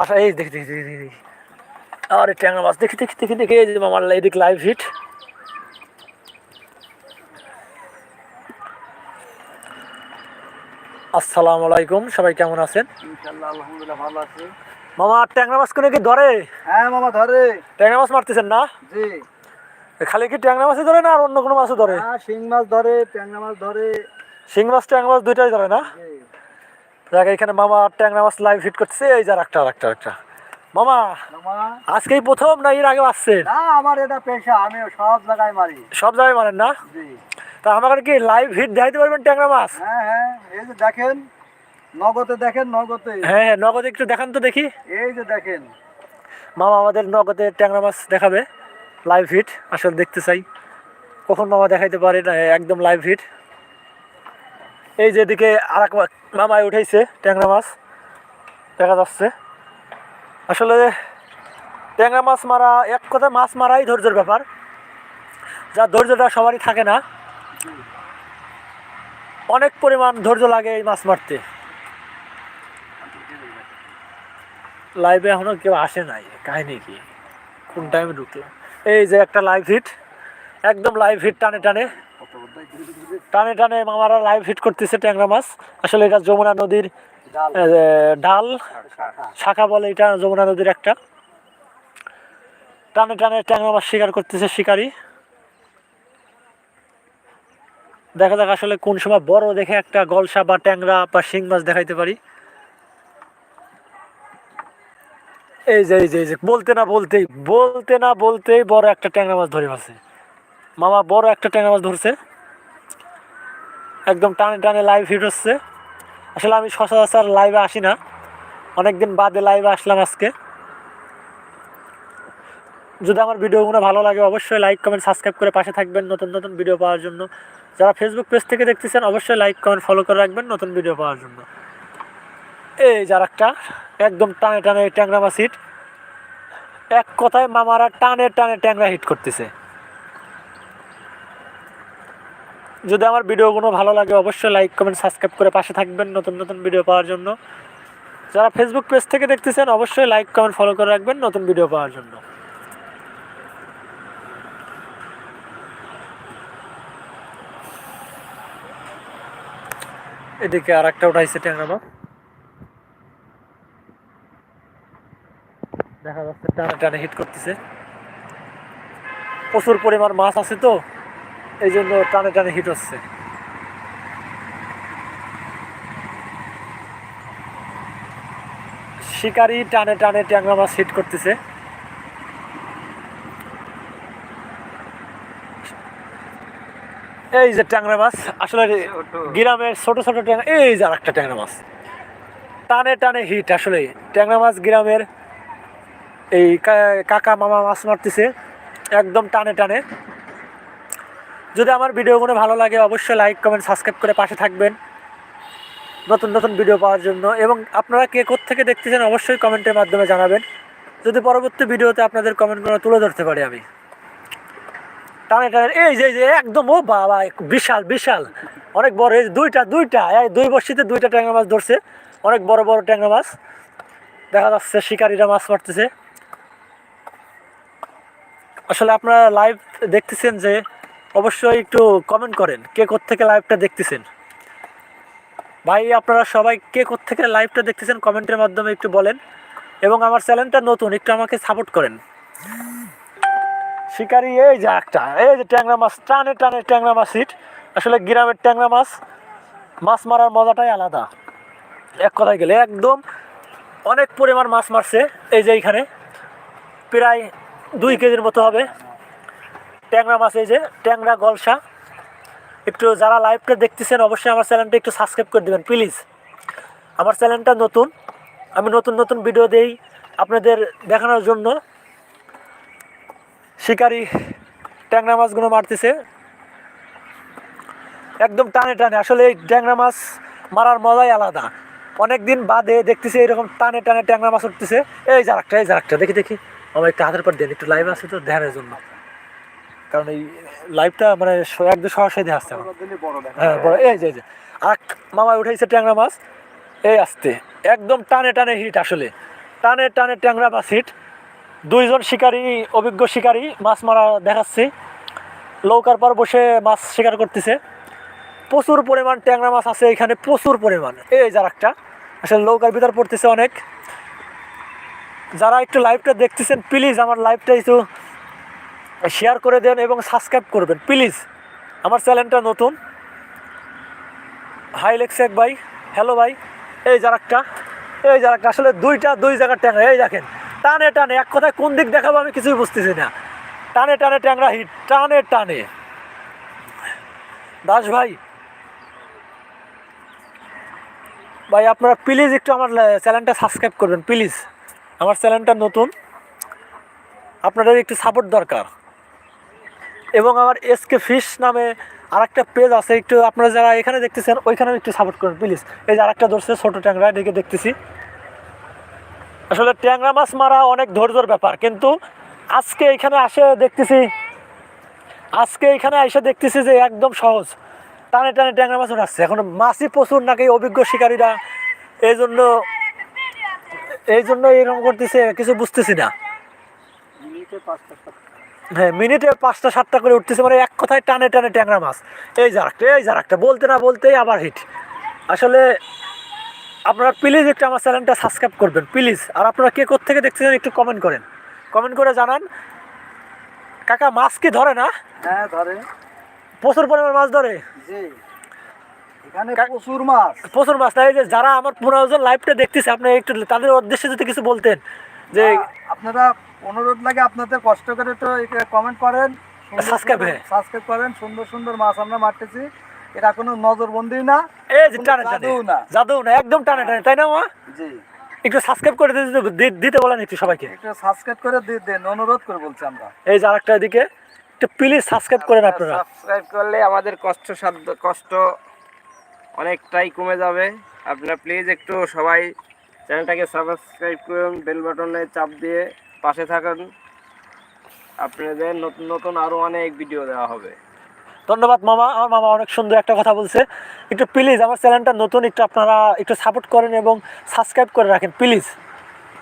আচ্ছা এই দেখি দেখি দেখি দেখি আরে ট্যাংরা মাছ দেখি দেখি দেখি দেখি এই যে মামার এদিক লাইভ হিট আসসালামু আলাইকুম সবাই কেমন আছেন? ইনশাল্লাহ আলহামদুলিল্লাহ ভালো আছে। মামা ট্যাংরা মাছ কোনো কি ধরে? হ্যাঁ মামা ধরে। ট্যাংরা মাছ মারতেছেন না? জি। খালি কি ট্যাংরা মাছই ধরে না আর অন্য কোনো মাছও ধরে? হ্যাঁ শিং মাছ ধরে ট্যাংরা মাছ ধরে। শিং মাছ ট্যাংরা মাছ দুইটাই ধরে না? জি। দেখ এখানে মামা ট্যাংরা মাছ লাইভ হিট করতেছে এই যার একটা একটা একটা। মামা আজকেই প্রথম না এর আগে আসছেন? না আমার এটা পেশা আমি সব জায়গায় মারি। সব জায়গায় মারেন না? জি। তা আমাকে কি লাইভ হিট দেখাইতে পারবেন ট্যাংরা মাছ হ্যাঁ হ্যাঁ এই যে দেখেন নগদে দেখেন নগদে। হ্যাঁ হ্যাঁ নগদে একটু দেখান তো দেখি। এই যে দেখেন। মামা আমাদের নগদে ট্যাংরা মাছ দেখাবে লাইভ হিট আসলে দেখতে চাই। কখন মামা দেখাইতে পারে না একদম লাইভ হিট এই যে এদিকে আর এক মামায় উঠেছে ট্যাংরা মাছ। দেখা যাচ্ছে। আসলে ট্যাংরা মাছ মারা, এক কথা মাছ মারাই ধৈর্যের ব্যাপার। যা ধৈর্যটা সবারই থাকে না। অনেক পরিমাণ ধৈর্য লাগে এই মাছ মারতে। লাইভে এখনও কেউ আসে নাই, কাহিনী কি? কোন টাইমে ঢুকলো? এই যে একটা লাইভ হিট একদম লাইভ হিট টানে টানে। টানে টানে মামারা লাইভ হিট করতেছে ট্যাংরা মাছ। আসলে এটা যমুনা নদীর ডাল। শাখা। বলে এটা যমুনা নদীর একটা। টানে টানে ট্যাংরা মাছ শিকার করতেছে শিকারি। দেখা যাক আসলে কোন সময় বড় দেখে একটা গলসা বা ট্যাংরা বা শিং মাছ দেখাইতে পারি। এই যে এই যে এই যে বলতে না বলতেই বলতে না বলতেই বড় একটা ট্যাংরা মাছ ধরে মাছে মামা বড় একটা ট্যাংরা মাছ ধরছে। একদম টানে টানে লাইভ হিট হচ্ছে। আসলে আমি সচরাচর লাইভে আসি না। অনেকদিন বাদে লাইভে আসলাম আজকে। যদি আমার ভিডিওগুলো ভালো লাগে, অবশ্যই লাইক কমেন্ট সাবস্ক্রাইব করে পাশে থাকবেন নতুন নতুন ভিডিও পাওয়ার জন্য। যারা ফেসবুক পেজ থেকে দেখতেছেন, অবশ্যই লাইক কমেন্ট ফলো করে রাখবেন নতুন ভিডিও পাওয়ার জন্য। এই যার একটা একদম টানে টানে ট্যাংরা মাছ হিট এক কথায় মামারা টানে টানে ট্যাংরা হিট করতেছে। যদি আমার ভিডিওগুলো ভালো লাগে, অবশ্যই লাইক কমেন্ট সাবস্ক্রাইব করে পাশে থাকবেন নতুন নতুন ভিডিও পাওয়ার জন্য। যারা ফেসবুক পেজ থেকে দেখতেছেন, অবশ্যই লাইক কমেন্ট ফলো করে রাখবেন নতুন ভিডিও পাওয়ার জন্য। এদিকে আর একটা উঠাইছে ট্যাংরা দেখা যাচ্ছে টানে টানে হিট করতেছে। প্রচুর পরিমাণ মাছ আছে তো। এই জন্য টানে টানে হিট হচ্ছে। শিকারি টানে টানে ট্যাংরা মাছ হিট করতেছে। এই যে ট্যাংরা মাছ আসলে গ্রামের ছোট ছোট ট্যাংরা এই যে আর একটা ট্যাংরা মাছ। টানে টানে হিট আসলে ট্যাংরা মাছ গ্রামের এই কাকা মামা মাছ মারতেছে একদম টানে টানে। যদি আমার ভিডিওগুলো ভালো লাগে, অবশ্যই লাইক কমেন্ট সাবস্ক্রাইব করে পাশে থাকবেন। নতুন নতুন ভিডিও পাওয়ার জন্য। এবং আপনারা কে থেকে দেখতেছেন, অবশ্যই কমেন্টের মাধ্যমে জানাবেন। যদি পরবর্তী ভিডিওতে আপনাদের কমেন্টগুলো তুলে ধরতে পারি আমি। টানে টানে, এই যে যে, একদম, ও বাবা বিশাল বিশাল। অনেক বড়, এই দুইটা দুইটা, এই দুই বর্ষিতে দুইটা ট্যাংরা মাছ ধরছে। অনেক বড় বড় ট্যাংরা মাছ। দেখা যাচ্ছে শিকারীরা মাছ মারতেছে। আসলে আপনারা লাইভ দেখতেছেন যে অবশ্যই একটু কমেন্ট করেন, কে থেকে লাইভটা দেখতেছেন? ভাই, আপনারা সবাই কে থেকে লাইভটা দেখতেছেন কমেন্টের মাধ্যমে একটু বলেন। এবং আমার চ্যানেলটা নতুন, একটু আমাকে সাপোর্ট করেন। শিকারি, এই যে একটা, এই যে ট্যাংরা মাছ, টানে টানে ট্যাংরা মাছ হিট আসলে গ্রামের ট্যাংরা মাছ মাছ মারার মজাটাই আলাদা। এক কথায় গেলে একদম অনেক পরিমাণ মাছ মারছে, এই যে এইখানে প্রায় দুই কেজির মতো হবে। ট্যাংরা মাছ এই যে, ট্যাংরা গলসা। একটু যারা লাইভটা দেখতেছেন, অবশ্যই আমার চ্যানেলটা একটু সাবস্ক্রাইব করে দেবেন প্লিজ আমার চ্যানেলটা নতুন, আমি নতুন নতুন ভিডিও দেই আপনাদের দেখানোর জন্য। শিকারি ট্যাংরা মাছগুলো মারতেছে। একদম টানে টানে, আসলে এই ট্যাংরা মাছ মারার মজাই আলাদা। অনেক দিন বাদে দেখতেছি এরকম টানে টানে ট্যাংরা মাছ উঠতেছে। এই যারাকটা এই যারাকটা দেখি দেখি। আমার একটু হাতের পর দেন, একটু লাইভ আছে তো, ধ্যানের জন্য। কারণ এই লাইভটা মানে একদম সরাসরি আসছে আমার। হ্যাঁ বড় এই যে আর মামা উঠাইছে ট্যাংরা মাছ। এই আসতে একদম টানে টানে হিট আসলে। টানে টানে ট্যাংরা মাছ হিট দুইজন শিকারী, অভিজ্ঞ শিকারী মাছ মারা দেখাচ্ছে। নৌকার পর বসে মাছ শিকার করতেছে। প্রচুর পরিমাণ ট্যাংরা মাছ আছে এখানে, প্রচুর পরিমাণ। এই যার একটা আসলে নৌকার ভিতর পড়তেছে অনেক। যারা একটু লাইভটা দেখতেছেন প্লিজ আমার লাইভটা একটু শেয়ার করে দেন এবং সাবস্ক্রাইব করবেন প্লিজ আমার চ্যানেলটা নতুন। হাই লেক্সেক ভাই। হ্যালো ভাই। এই যার একটা, এই যার একটা। আসলে দুইটা, দুই জায়গার ট্যাংরা। এই দেখেন, টানে টানে। এক কথায় কোন দিক দেখাবো আমি কিছুই বুঝতেছি না। টানে টানে ট্যাংরা হিট টানে টানে। দাস ভাই। ভাই, আপনারা প্লিজ একটু আমার চ্যানেলটা সাবস্ক্রাইব করবেন। প্লিজ আমার চ্যানেলটা নতুন। আপনাদের একটু সাপোর্ট দরকার। এবং আমার এসকে ফিশ নামে আরেকটা পেজ আছে, একটু আপনারা যারা এখানে দেখতেছেন ওইখানে একটু সাপোর্ট করুন প্লিজ এই যে আরেকটা ধরছে ছোটো ট্যাংরা, এদিকে দেখতেছি। আসলে ট্যাংরা মাছ মারা অনেক ধৈর্যর ব্যাপার, কিন্তু আজকে এখানে আসে দেখতেছি, আজকে এখানে এসে দেখতেছি যে একদম সহজ। টানে টানে ট্যাংরা মাছ উঠাচ্ছে। এখন মাছই প্রচুর নাকি অভিজ্ঞ শিকারীরা, এই জন্য এই জন্য এরকম করতেছে, কিছু বুঝতেছি না। হ্যাঁ মিনিটে পাঁচটা সাতটা করে উঠতেছে মানে এক কথায় টানে টানে ট্যাংরা মাছ। এই যার একটা এই যার একটা বলতে না বলতেই আবার হিট আসলে আপনারা প্লিজ একটু আমার চ্যানেলটা সাবস্ক্রাইব করবেন প্লিজ আর আপনারা কে থেকে দেখতেছেন একটু কমেন্ট করেন। কমেন্ট করে জানান কাকা মাছ কি ধরে না? হ্যাঁ ধরে। প্রচুর পরিমাণ মাছ ধরে? জি। এখানে প্রচুর মাছ। প্রচুর মাছ না এই যে যারা আমার জন লাইভটা দেখতেছে আপনি একটু তাদের উদ্দেশ্যে যদি কিছু বলতেন। যে আপনারা অনুরোধ লাগে আপনাদের কষ্ট করে তো কমেন্ট করেন। হ্যাঁ। সাবস্ক্রাইব করেন সুন্দর সুন্দর মাছ আমরা মারতেছি। এটা কোনো নজরবন্দি না এই যে টানে টানে না। জাদু না একদম টানে টানে তাই না মা? জি। একটু সাবস্ক্রাইব করে দিতে দিতে বলেন একটু সবাইকে। একটু সাবস্ক্রাইব করে দেন অনুরোধ করে বলছি আমরা। এই যে আরেকটা দিকে একটু প্লিজ সাবস্ক্রাইব করেন আপনারা। সাবস্ক্রাইব করলে আমাদের কষ্ট সাধ্য কষ্ট অনেকটাই কমে যাবে। আপনারা প্লিজ একটু সবাই চ্যানেলটাকে সাবস্ক্রাইব করুন, বেল বাটনে চাপ দিয়ে পাশে থাকুন। আপনাদের নতুন নতুন আরও অনেক ভিডিও দেওয়া হবে। ধন্যবাদ মামা। আমার মামা অনেক সুন্দর একটা কথা বলছে। একটু প্লিজ আমার চ্যানেলটা নতুন, একটু আপনারা একটু সাপোর্ট করেন এবং সাবস্ক্রাইব করে রাখেন প্লিজ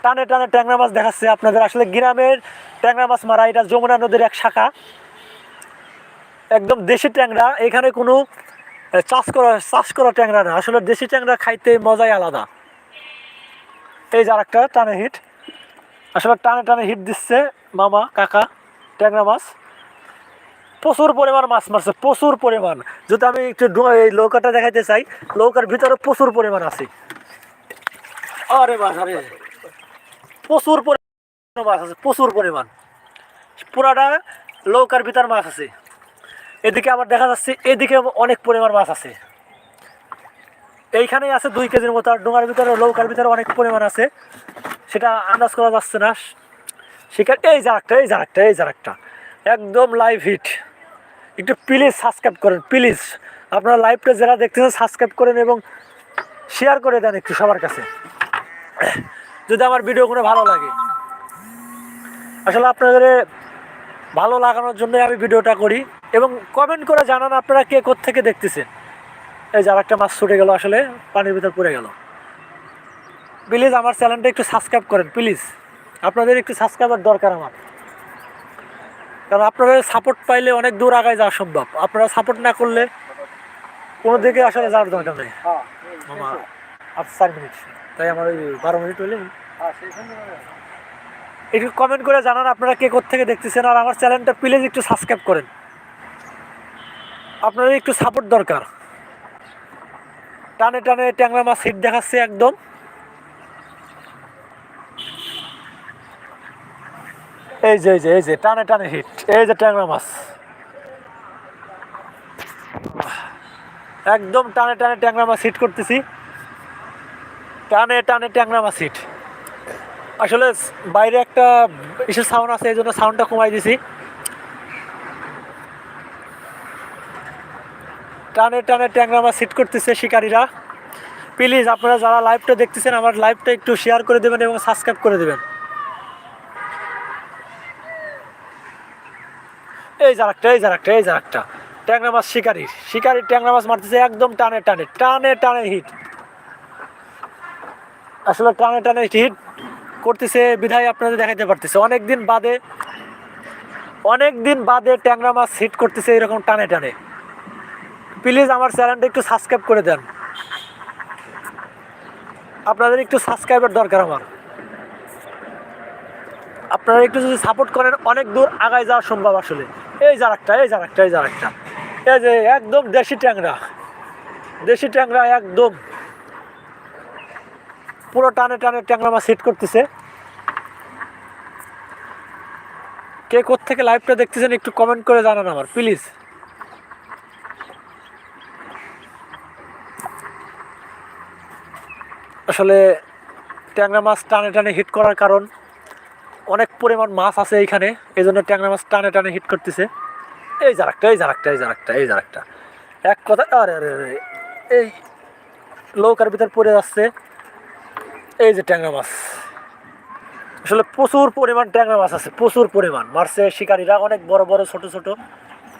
টানে টানে ট্যাংরা মাছ দেখাচ্ছে আপনাদের। আসলে গ্রামের ট্যাংরা মাছ মারা, এটা যমুনা নদীর এক শাখা। একদম দেশি ট্যাংরা, এখানে কোনো চাষ করা চাষ করা ট্যাংরা না। আসলে দেশি ট্যাংরা খাইতে মজাই আলাদা। এই যে আরেকটা টানে হিট আসলে টানে টানে হিট দিচ্ছে মামা, কাকা, ট্যাংরা মাছ। প্রচুর পরিমাণ মাছ মারছে, প্রচুর পরিমাণ। যদি আমি একটু এই নৌকাটা দেখাইতে চাই, নৌকার ভিতরে প্রচুর পরিমাণ আছে। আরে মাছ আরে। প্রচুর পরিমাণ মাছ আছে, প্রচুর পরিমাণ। পুরাটা নৌকার ভিতর মাছ আছে। এদিকে আবার দেখা যাচ্ছে এদিকে অনেক পরিমাণ মাছ আছে। এইখানেই আছে দুই কেজির মতো, আর ডোঙার ভিতরে, লৌকার ভিতরে অনেক পরিমাণ আছে। সেটা আন্দাজ করা যাচ্ছে না। শিকার, এই জারাকটা এই জারাকটা এই জারাকটা। একদম লাইভ হিট একটু প্লিজ সাবস্ক্রাইব করেন প্লিজ আপনারা লাইভটা যারা দেখতেছেন সাবস্ক্রাইব করেন এবং শেয়ার করে দেন একটু সবার কাছে। যদি আমার ভিডিওগুলো ভালো লাগে। আসলে আপনাদের ভালো লাগানোর জন্য আমি ভিডিওটা করি। এবং কমেন্ট করে জানান আপনারা কে থেকে দেখতেছেন। এই যার একটা মাছ ছুটে গেল আসলে পানির ভিতর পড়ে গেল। প্লিজ আমার চ্যানেলটা একটু সাবস্ক্রাইব করেন প্লিজ আপনাদের একটু সাবস্ক্রাইবার দরকার আমার। কারণ আপনাদের সাপোর্ট পাইলে অনেক দূর আগায় যাওয়া সম্ভব। আপনারা সাপোর্ট না করলে কোনো দিকে আসলে যাওয়ার দরকার নেই। হ্যাঁ মামা আর চার মিনিট তাই আমার ওই বারো মিনিট হইলে হ্যাঁ একটু কমেন্ট করে জানান আপনারা কে থেকে দেখতেছেন আর আমার চ্যানেলটা প্লিজ একটু সাবস্ক্রাইব করেন। আপনাদের একটু সাপোর্ট দরকার। টানে টানে ট্যাংরা মাছ সিট দেখাচ্ছে একদম। এই যে এই যে এই যে, টানে টানে হিট, এই যে ট্যাংরা মাছ। একদম টানে টানে ট্যাংরা মাছ হিট করতেছি। টানে টানে ট্যাংরা মাছ হিট। আসলে বাইরে একটা ইসের সাউন্ড আছে, এই জন্য সাউন্ডটা কমাই দিছি। টানে টানে ট্যাংরা মাছ হিট করতেছে শিকারীরা। প্লিজ আপনারা যারা লাইভটা দেখতেছেন, আমার লাইভটা একটু শেয়ার করে দেবেন এবং সাবস্ক্রাইব করে দেবেন। এই যার একটা এই যার একটা এই যার একটা ট্যাংরা মাছ শিকারি। শিকারি ট্যাংরা মাছ মারতেছে একদম টানে টানে টানে টানে হিট আসলে টানে টানে হিট করতেছে, বিধায় আপনাদের দেখাইতে পারতেছে। অনেক দিন বাদে অনেক দিন বাদে ট্যাংরা মাছ হিট করতেছে এরকম টানে টানে। প্লিজ আমার চ্যানেলটা একটু সাবস্ক্রাইব করে দেন। আপনাদের একটু সাবস্ক্রাইবের দরকার আমার। আপনারা একটু যদি সাপোর্ট করেন, অনেক দূর আগায় যাওয়া সম্ভব আসলে। এই যার একটা এই যার একটা এই যার একটা এই যে একদম দেশি ট্যাংরা। দেশি ট্যাংরা একদম। পুরো টানে টানে ট্যাংরা মাছ হিট করতেছে। কে থেকে লাইভটা দেখতেছেন একটু কমেন্ট করে জানান আমার প্লিজ আসলে ট্যাংরা মাছ টানে টানে হিট করার কারণ অনেক পরিমাণ মাছ আছে এইখানে এই জন্য ট্যাংরা মাছ টানে টানে হিট করতেছে। এই যার একটা এই যার একটা এই যার একটা এই যার একটা এক কথা আরে আরে আরে, এই লৌকার ভিতর পড়ে যাচ্ছে এই যে ট্যাংরা মাছ। আসলে প্রচুর পরিমাণ ট্যাংরা মাছ আছে, প্রচুর পরিমাণ। মারছে শিকারীরা অনেক বড় বড়, ছোট ছোট।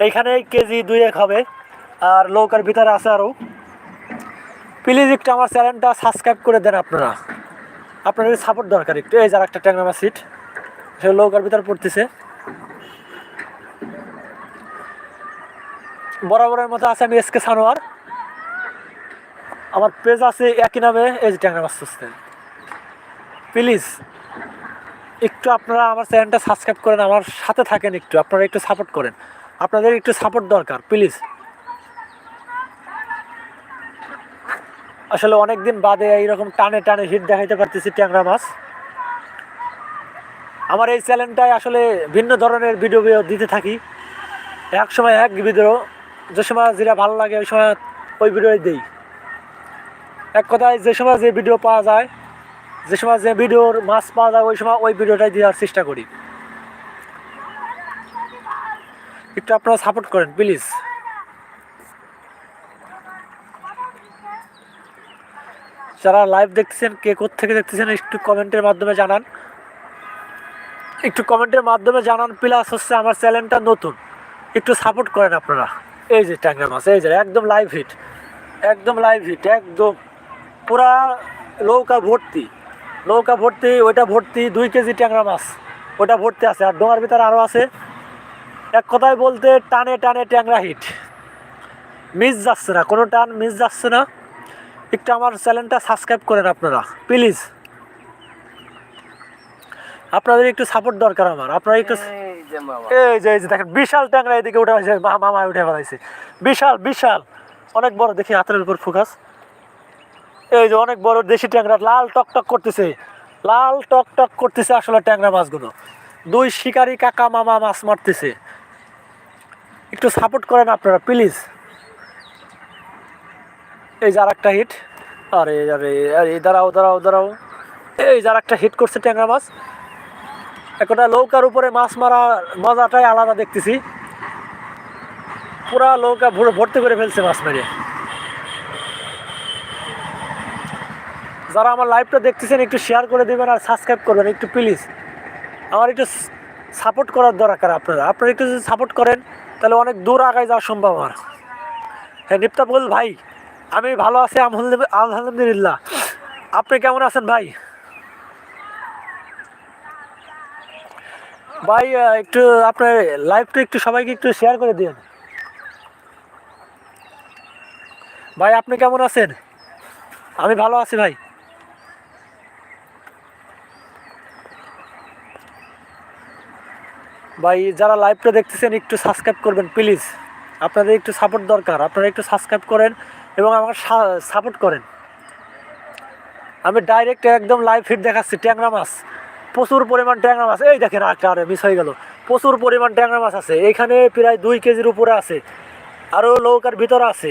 এইখানে কেজি দুই এক হবে, আর লৌকার ভিতরে আছে আরও প্লিজ একটু আমার চ্যানেলটা সাবস্ক্রাইব করে দেন আপনারা। আপনাদের সাপোর্ট দরকার একটু। এই যার একটা ট্যাংরা মাছ সিট সে নৌকার ভিতরে পড়তেছে। বরাবরের মতো আছে আমি এসকে সানোয়ার। আমার পেজ আছে একই নামে, এই যে ট্যাংরা মাছ চুষতে প্লিজ একটু আপনারা আমার চ্যানেলটা সাবস্ক্রাইব করেন, আমার সাথে থাকেন একটু, আপনারা একটু সাপোর্ট করেন। আপনাদের একটু সাপোর্ট দরকার, প্লিজ। আসলে অনেক দিন বাদে এইরকম টানে টানে হিট দেখাইতে পারতেছি ট্যাংরা মাছ। আমার এই চ্যানেলটায় আসলে ভিন্ন ধরনের ভিডিও দিতে থাকি। এক সময় এক ভিডিও যে সময় যেটা ভালো লাগে ওই সময় ওই ভিডিওই দিই। এক কথায় যে সময় যে ভিডিও পাওয়া যায়, যে সময় যে ভিডিওর মাছ পাওয়া যায়, ওই সময় ওই ভিডিওটাই দেওয়ার চেষ্টা করি। একটু আপনারা সাপোর্ট করেন প্লিজ যারা লাইভ দেখতেছেন, কে থেকে দেখতেছেন, একটু কমেন্টের মাধ্যমে জানান। একটু কমেন্টের মাধ্যমে জানান প্লাস হচ্ছে আমার চ্যানেলটা নতুন। একটু সাপোর্ট করেন আপনারা। এই যে ট্যাংরা মাছ, এই যে একদম লাইভ হিট একদম লাইভ হিট একদম পুরা নৌকা ভর্তি। নৌকা ভর্তি, ওইটা ভর্তি দুই কেজি ট্যাংরা মাছ। ওটা ভর্তি আছে। আর ডোঙার ভিতরে আরও আছে। এক কথায় বলতে টানে টানে ট্যাংরা হিট মিস যাচ্ছে না, কোনো টান মিস যাচ্ছে না। একটু আমার চ্যানেলটা সাবস্ক্রাইব করেন আপনারা প্লিজ। আপনাদের একটু সাপোর্ট দরকার আমার। আপনারা একটু এই যে এই যে দেখেন বিশাল ট্যাংরা এদিকে উঠে আসছে মামা উঠে ফেলাইছে বিশাল বিশাল। অনেক বড় দেখি হাতের উপর ফোকাস এই যে অনেক বড় দেশি ট্যাংরা লাল টক টক করতেছে। লাল টক টক করতেছে আসলে ট্যাংরা মাছগুলো। দুই শিকারি কাকা মামা মাছ মারতেছে। একটু সাপোর্ট করেন আপনারা প্লিজ। এই যে আর একটা হিট আরে আরে আরে, দাঁড়াও দাঁড়াও দাঁড়াও। এই যার একটা হিট করছে ট্যাংরা মাছ। একটা নৌকার উপরে মাছ মারা, মজাটাই আলাদা দেখতেছি। পুরা নৌকা ভরে, ভর্তি করে ফেলছে মাছ মেরে। যারা আমার লাইভটা দেখতেছেন, একটু শেয়ার করে দেবেন আর সাবস্ক্রাইব করবেন, একটু প্লিজ আমার একটু সাপোর্ট করার দরকার আপনারা আপনারা একটু যদি সাপোর্ট করেন, তাহলে অনেক দূর আগায় যাওয়া সম্ভব আমার। হ্যাঁ নিপ্তাবুল ভাই। আমি ভালো আছি, আলহামদুলিল্লাহ আপনি কেমন আছেন ভাই? ভাই একটু আপনার লাইভটা একটু সবাইকে একটু শেয়ার করে দিন। ভাই, আপনি কেমন আছেন? আমি ভালো আছি ভাই। ভাই, যারা লাইভটা দেখতেছেন, একটু সাবস্ক্রাইব করবেন প্লিজ আপনাদের একটু সাপোর্ট দরকার। আপনারা একটু সাবস্ক্রাইব করেন এবং আমাকে সাপোর্ট করেন। আমি ডাইরেক্ট একদম লাইভ ফিট দেখাচ্ছি, ট্যাংরা মাছ। প্রচুর পরিমাণ ট্যাংরা মাছ। এই দেখেন আটটা আরে মিস হয়ে গেল। প্রচুর পরিমাণ ট্যাংরা মাছ আছে। এখানে প্রায় দুই কেজির উপরে আছে। আরও নৌকার ভিতরে আছে।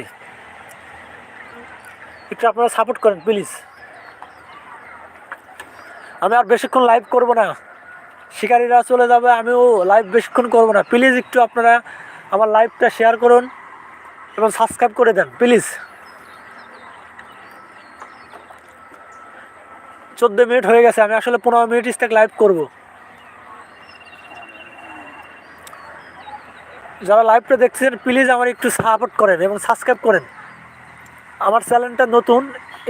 একটু আপনারা সাপোর্ট করেন প্লিজ আমি আর বেশিক্ষণ লাইভ করব না। শিকারীরা চলে যাবে, আমিও লাইভ বেশিক্ষণ করব না। প্লিজ একটু আপনারা আমার লাইভটা শেয়ার করুন এবং সাবস্ক্রাইব করে দেন প্লিজ চোদ্দ মিনিট হয়ে গেছে, আমি আসলে পনেরো মিনিট স্টেক লাইভ করব। যারা লাইভটা দেখছেন প্লিজ আমার একটু সাপোর্ট করেন এবং সাবস্ক্রাইব করেন। আমার চ্যানেলটা নতুন,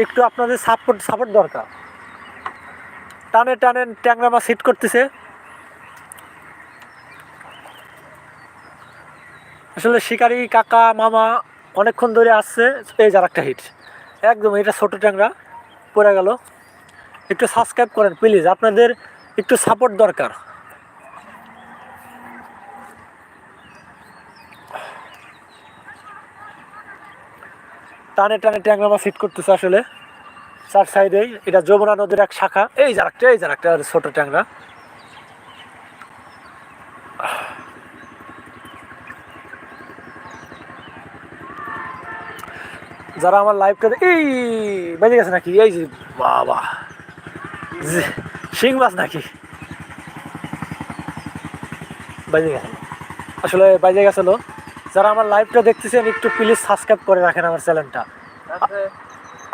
একটু আপনাদের সাপোর্ট সাপোর্ট দরকার। টানে টানে ট্যাংরা মাছ হিট করতেছে। আসলে শিকারি, কাকা, মামা অনেকক্ষণ ধরে আসছে, এই যার একটা হিট একদম, এটা ছোট ট্যাংরা, পড়ে গেল। একটু সাবস্ক্রাইব করেন প্লিজ আপনাদের একটু সাপোর্ট দরকার। টানে টানে ট্যাংরা মাছ হিট করতেছে আসলে। চার সাইডেই। এটা যমুনা নদীর এক শাখা। এই যার একটা, এই যার একটা ছোট ট্যাংরা। যারা আমার লাইভটা এই, বেজে গেছে নাকি? এই যে, বাবা। শিং মাছ নাকি? বেজে গেছে। আসলে বেজে গেছিল যারা আমার লাইভটা দেখতেছেন একটু প্লিজ সাবস্ক্রাইব করে রাখেন আমার চ্যানেলটা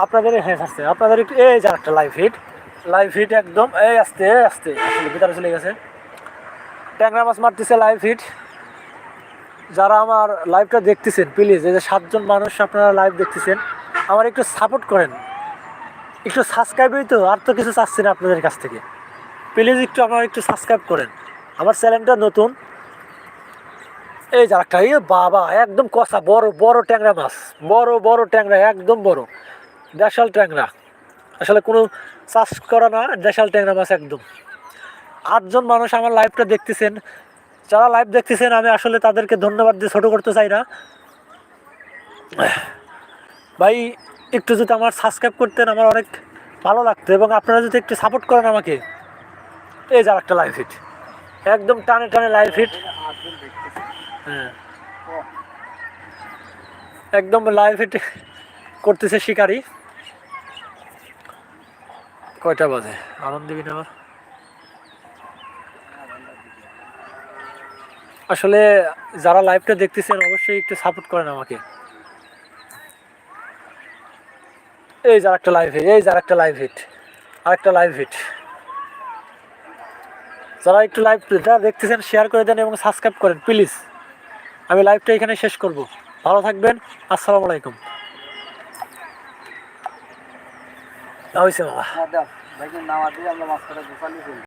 আপনাদের হ্যাঁ আসছে আপনাদের একটু এই যার একটা লাইভ হিট লাইভ হিট একদম এই আসতে এই আসতে। আসলে ভিতরে চলে গেছে। ট্যাংরা মাছ মারতেছে লাইভ হিট যারা আমার লাইভটা দেখতেছেন প্লিজ এই যে সাতজন মানুষ আপনারা লাইভ দেখতেছেন আমার একটু সাপোর্ট করেন। একটু সাবস্ক্রাইবই তো, আর তো কিছু চাচ্ছি না আপনাদের কাছ থেকে। প্লিজ একটু আমার একটু সাবস্ক্রাইব করেন। আমার চ্যানেলটা নতুন। এই যে একটা এই বাবা, একদম কষা বড় বড় ট্যাংরা মাছ। বড় বড় ট্যাংরা, একদম বড়। দেশাল ট্যাংরা। আসলে কোনো চাষ করা না, দেশাল ট্যাংরা মাছ একদম। আটজন মানুষ আমার লাইভটা দেখতেছেন। যারা লাইভ দেখতেছেন, আমি আসলে তাদেরকে ধন্যবাদ দিয়ে ছোটো করতে চাই না। ভাই একটু যদি আমার সাবস্ক্রাইব করতেন, আমার অনেক ভালো লাগতো এবং আপনারা যদি একটু সাপোর্ট করেন আমাকে, এই যার একটা লাইভ হিট একদম টানে টানে লাইভ হিট হ্যাঁ। একদম লাইভ হিট করতেছে শিকারি। কয়টা বাজে? আনন্দ আমার আসলে যারা লাইভটা দেখতেছেন, অবশ্যই একটু সাপোর্ট করেন আমাকে। এই যার একটা লাইভ হিট এই যার একটা লাইভ হিট আরেকটা লাইভ হিট যারা একটু যারা দেখতেছেন শেয়ার করে দেন এবং সাবস্ক্রাইব করেন প্লিজ আমি লাইভটা এখানে শেষ করব। ভালো থাকবেন, আসসালামু আলাইকুম। হয়েছে বাবা।